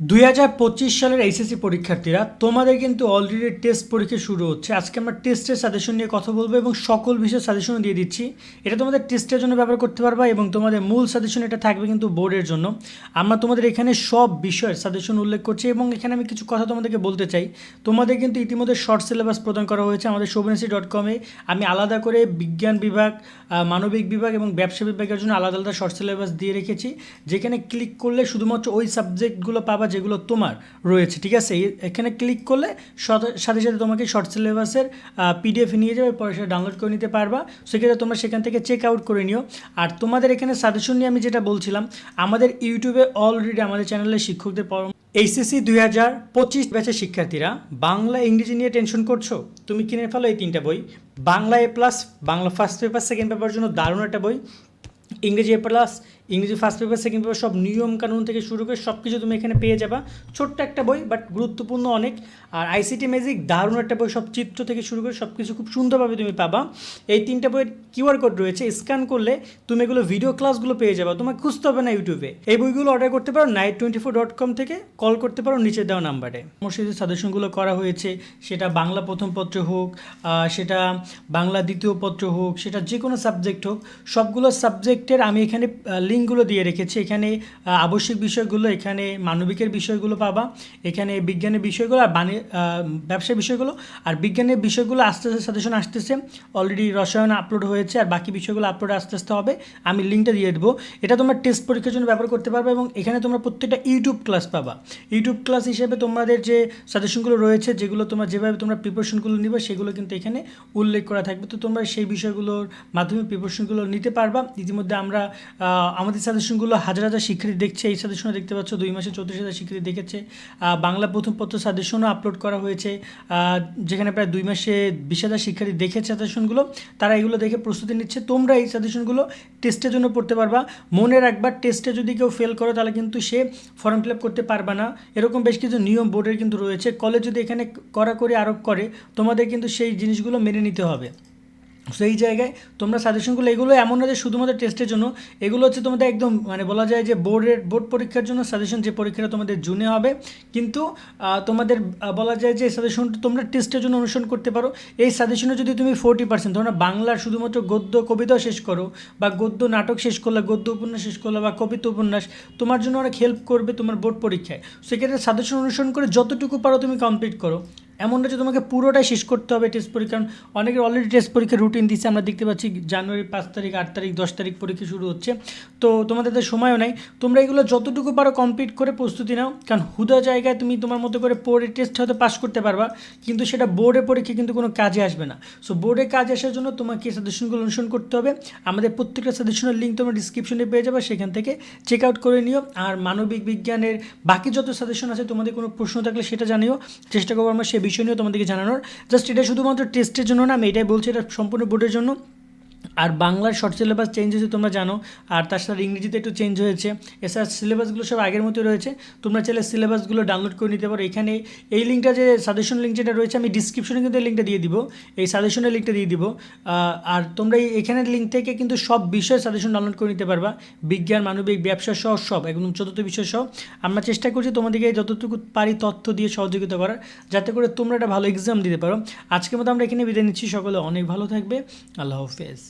দুই হাজার পঁচিশ সালের এইচএসসি পরীক্ষার্থীরা, তোমাদের কিন্তু অলরেডি টেস্ট পরীক্ষা শুরু হচ্ছে। আজকে আমরা টেস্টের সাজেশন নিয়ে কথা বলব এবং সকল বিষয়ের সাজেশনও দিয়ে দিচ্ছি। এটা তোমাদের টেস্টের জন্য ব্যবহার করতে পারবা এবং তোমাদের মূল সাজেশন এটা থাকবে কিন্তু বোর্ডের জন্য। আমরা তোমাদের এখানে সব বিষয়ের সাজেশন উল্লেখ করছি এবং এখানে আমি কিছু কথা তোমাদেরকে বলতে চাই। তোমাদের কিন্তু ইতিমধ্যে শর্ট সিলেবাস প্রদান করা হয়েছে আমাদের শোভনেসি ডট কমে আমি আলাদা করে বিজ্ঞান বিভাগ মানবিক বিভাগ এবং ব্যবসা বিভাগের জন্য আলাদা আলাদা শর্ট সিলেবাস দিয়ে রেখেছি। যেখানে ক্লিক করলে শুধুমাত্র ওই সাবজেক্টগুলো পাবা যেগুলো তোমার রয়েছে, ঠিক আছে? এখানে ক্লিক করলে সাথে সাথে তোমাকে শর্ট সিলেবাসের পিডিএফ নিয়ে যাবে, পরে সেটা ডাউনলোড করে নিতে পারবা। সেক্ষেত্রে তোমরা সেখান থেকে চেক আউট করে নিও। আর তোমাদের এখানে সাজেশন নিয়ে আমি যেটা বলছিলাম, আমাদের ইউটিউবে অলরেডি আমাদের চ্যানেলে শিক্ষকদের পরামর্শ, এইচএসসি দুই হাজার পঁচিশ ব্যাচের শিক্ষার্থীরা বাংলা, ইংরেজি নিয়ে টেনশন করছ? তুমি কিনে ফেলো এই তিনটা বই। Bangla A plus Bangla first paper second paper জন্য দারুণ একটা বই। ইংরেজি এ প্লাস ইংরেজি ফার্স্ট পেপার সেকেন্ড পেপার সব নিয়ম কানুন থেকে শুরু করে সব কিছু তুমি এখানে পেয়ে যাবা। ছোট্ট একটা বই বাট গুরুত্বপূর্ণ অনেক। আর আইসিটি ম্যাজিক দারুণ একটা বই, সব চিত্র থেকে শুরু করে সব কিছু খুব সুন্দরভাবে তুমি পাবা। এই তিনটা বইয়ের কিউআর কোড রয়েছে স্ক্যান করলে তুমি এগুলো ভিডিও ক্লাসগুলো পেয়ে যাবা। তোমাকে খুঁজতে হবে না ইউটিউবে এই বইগুলো অর্ডার করতে পারো night twenty four dot com থেকে কল করতে পারো নিচে দেওয়া নাম্বারে মসজিদের সাজেশনগুলো করা হয়েছে, সেটা বাংলা প্রথম পত্র হোক সেটা বাংলা দ্বিতীয় পত্র হোক, সেটা যে কোনো সাবজেক্ট হোক, সবগুলো সাবজেক্টের আমি এখানে লিঙ্কগুলো দিয়ে রেখেছি। এখানে আবশ্যিক বিষয়গুলো, এখানে মানবিকের বিষয়গুলো পাবা, এখানে বিজ্ঞানের বিষয়গুলো আর বাণী ব্যবসার বিষয়গুলো। আর বিজ্ঞানের বিষয়গুলো আস্তে আস্তে সাজেশন আসতেছে। অলরেডি রসায়ন আপলোড হয়েছে আর বাকি বিষয়গুলো আপলোড আস্তে আস্তে হবে। আমি লিঙ্কটা দিয়ে দেবো। এটা তোমরা টেস্ট পরীক্ষার জন্য ব্যবহার করতে পারবে এবং এখানে তোমরা প্রত্যেকটা ইউটিউব ক্লাস পাবা। ইউটিউব ক্লাস হিসেবে তোমাদের যে সাজেশনগুলো রয়েছে, যেগুলো তোমরা যেভাবে তোমরা প্রিপারেশনগুলো নিবে, সেগুলো কিন্তু এখানে উল্লেখ করা থাকবে। তো তোমরা সেই বিষয়গুলোর মাধ্যমে প্রিপারেশনগুলো নিতে পারবা। ইতিমধ্যে আমরা আমাদের সাজেশনগুলো হাজার হাজার শিক্ষার্থী দেখছে। এই সাজেশনও দেখতে পাচ্ছ, দুই মাসে চৌত্রিশ হাজার শিক্ষার্থী দেখেছে। বাংলা প্রথম পত্র সাজেশনও আপলোড করা হয়েছে। যেখানে প্রায় দুই মাসে বিশ হাজার শিক্ষার্থী দেখেছে সাজেশনগুলো তারা এগুলো দেখে প্রস্তুতি নিচ্ছে। তোমরা এই সাজেশনগুলো টেস্টের জন্য পড়তে পারবা। মনে রাখবা টেস্টে যদি কেউ ফেল করো, তাহলে কিন্তু সে ফর্ম ফিল আপ করতে পারবে না। এরকম বেশ কিছু নিয়ম বোর্ডের কিন্তু রয়েছে। কলেজ যদি এখানে কড়াকড়ি আরোপ করে, তোমাদের কিন্তু সেই জিনিসগুলো মেনে নিতে হবে। সেই জায়গায় তোমরা সাজেশনগুলো এগুলো এমন না যে শুধুমাত্র টেস্টের জন্য, এগুলো হচ্ছে তোমাদের একদম মানে বলা যায় যে বোর্ডের বোর্ড পরীক্ষার জন্য সাজেশন যে পরীক্ষাটা তোমাদের জুনে হবে। কিন্তু তোমাদের বলা যায় যে সাজেশনটা তোমরা টেস্টের জন্য অনুসরণ করতে পারো। এই সাজেশনে যদি তুমি ফোর্টি পার্সেন্ট ধরো বাংলার শুধুমাত্র গদ্য, কবিতাও শেষ করো, বা গদ্য নাটক শেষ করলে, গদ্য উপন্যাস শেষ করলে, বা কবিতা উপন্যাস, তোমার জন্য অনেক হেল্প করবে তোমার বোর্ড পরীক্ষায়। সেক্ষেত্রে সাজেশন অনুসরণ করে যতটুকু পারো তুমি কমপ্লিট করো। এমন না যে তোমাকে পুরোটাই শেষ করতে হবে টেস্ট পরীক্ষা। কারণ অনেকের অলরেডি টেস্ট পরীক্ষার রুটিন দিচ্ছে, আমরা দেখতে পাচ্ছি জানুয়ারি পাঁচ তারিখ, আট তারিখ, দশ তারিখ পরীক্ষা শুরু হচ্ছে। তো তোমাদের তো সময়ও নাই। তোমরা এগুলো যতটুকু পারো কমপ্লিট করে প্রস্তুতি নাও। কারণ হুদা জায়গায় তুমি তোমার মতো করে পড়ে টেস্ট হয়তো পাস করতে পারবা, কিন্তু সেটা বোর্ডে পরীক্ষা কিন্তু কোনো কাজে আসবে না। সো বোর্ডে কাজে আসার জন্য তোমাকে সাজেশনগুলো অনুসরণ করতে হবে। আমাদের প্রত্যেকটা সাজেশনের লিঙ্ক তোমরা ডিসক্রিপশনে পেয়ে যাবে, সেখান থেকে চেক আউট করে নিও। আর মানবিক বিজ্ঞানের বাকি যত সাজেশন আছে, তোমাদের কোনো প্রশ্ন থাকলে সেটা জানিও। চেষ্টা করব আমরা সে বিষয় নিয়ে তোমাদেরকে জানানোর। জাস্ট এটা শুধুমাত্র টেস্টের জন্য না, আমি এটাই বলছি, এটা সম্পূর্ণ বোর্ডের জন্য। আর বাংলার শর্ট সিলেবাস চেঞ্জ হয়েছে, তোমরা জানো। আর তার সাথে ইংরেজিতে একটু চেঞ্জ হয়েছে। এছাড়া সিলেবাসগুলো সব আগের মতোই রয়েছে। তোমরা চাইলে সিলেবাসগুলো ডাউনলোড করে নিতে পারো। এখানে এই লিঙ্কটা যে সাজেশন লিঙ্ক যেটা রয়েছে, আমি ডিসক্রিপশনে কিন্তু এই লিঙ্কটা দিয়ে দিব। এই সাজেশনের লিঙ্কটা দিয়ে দিব। আর তোমরা এই এখানের লিঙ্ক থেকে কিন্তু সব বিষয়ে সাজেশন ডাউনলোড করে নিতে পারবা। বিজ্ঞান, মানবিক, ব্যবসা সহ সব, একদম চতুর্থ বিষয় সহ। আমরা চেষ্টা করছি তোমাদেরকে যতটুকু পারি তথ্য দিয়ে সহযোগিতা করার, যাতে করে তোমরা একটা ভালো এক্সাম দিতে পারো। আজকের মতো আমরা এখানে বিদায় নিচ্ছি। সকলে অনেক ভালো থাকবে। আল্লাহ হাফেজ।